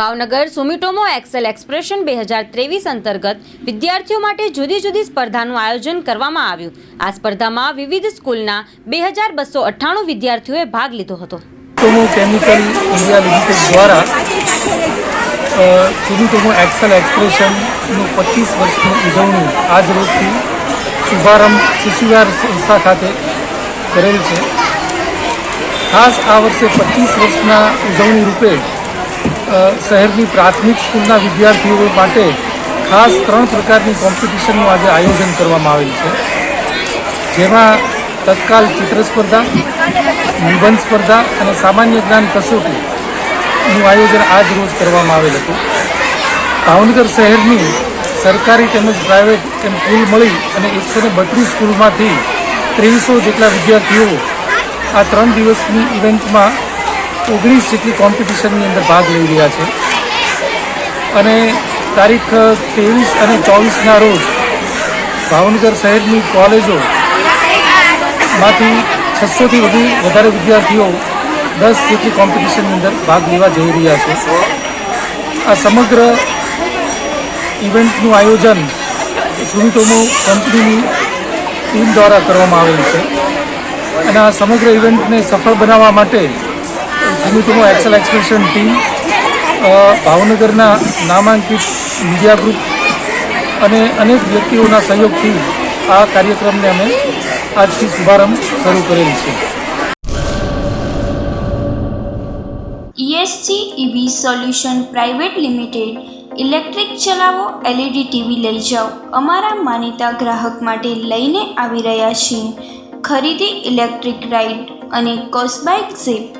Bhavnagar સુમિટોમો Excel expression બે હજાર ત્રેવીસ અંતર્ગત વિદ્યાર્થીઓ માટે જુદી જુદી સ્પર્ધાનું આયોજન કરવામાં આવ્યું. આ સ્પર્ધામાં વિવિધ સ્કૂલના બે હજાર બસો અઠ્ઠાણું વિદ્યાર્થીઓએ ભાગ લીધો હતો. કેમિકલ ઇન્ડિયા લિમિટેડ દ્વારા સુમિટોમો એક્સેલ એક્સપ્રેશનનું પચીસ વર્ષની ઉજવણી આજ રોજથી શુભારંભ શિશુવાર સંસ્થા ખાતે કરેલ છે. ખાસ આ વર્ષે પચીસ વર્ષના ઉજવણી રૂપે શહેરની પ્રાથમિક સ્કૂલના વિદ્યાર્થીઓ માટે ખાસ ત્રણ પ્રકારની કોમ્પિટિશનનું આજે આયોજન કરવામાં આવેલ છે. જેમાં તત્કાલ ચિત્ર સ્પર્ધા, નિબંધ સ્પર્ધા અને સામાન્ય જ્ઞાન કસોટીનું આયોજન આજ રોજ કરવામાં આવેલ હતું. ભાવનગર શહેરની સરકારી તેમજ પ્રાઇવેટ એમ કુલ મળી અને એકસો ને બત્રીસ સ્કૂલમાંથી ત્રેવીસો જેટલા વિદ્યાર્થીઓ આ ત્રણ દિવસની ઇવેન્ટમાં ઓગણીસ જેટલી કોમ્પિટિશનની અંદર ભાગ લઈ રહ્યા છે. અને તારીખ ત્રેવીસ અને ચોવીસના રોજ ભાવનગર શહેરની કોલેજોમાંથી છસોથી વધુ વધારે વિદ્યાર્થીઓ દસ જેટલી કોમ્પિટિશનની અંદર ભાગ લેવા જઈ રહ્યા છે. આ સમગ્ર ઇવેન્ટનું આયોજન સુમિટોમો કંપનીની ટીમ દ્વારા કરવામાં આવેલ છે. અને આ સમગ્ર ઇવેન્ટને સફળ બનાવવા માટે સુમિટોમો એક્સેલ એક્સપ્રેશન ટીમ ભાવનગરના નામાંકિત મીડિયા ગ્રુપ અને અનેક વ્યક્તિઓના સહયોગથી આ કાર્યક્રમને અમે આજથી શુભારંભ શરૂ કરેલ છે. ESC EV solution private limited electric ચલાવો એલઈડી ટીવી લઈ જાઓ. અમારા માનીતા ગ્રાહક માટે લઈને આવી રહ્યા છીએ. ખરીદી ઇલેક્ટ્રિક રાઇડ અને Cosbike zip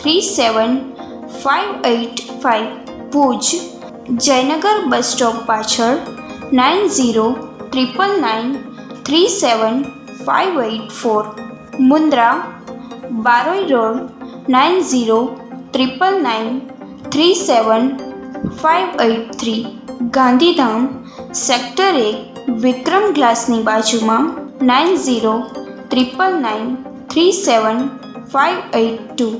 three seven five eight five Bhuj Jaynagar bus stop પાછળ nine zero triple nine three seven five eight four Mundra Baroi road nine zero triple nine three seven five eight three Gandhidham sector એક વિક્રમ ગ્લાસની બાજુમાં nine zero triple nine three seven five eight two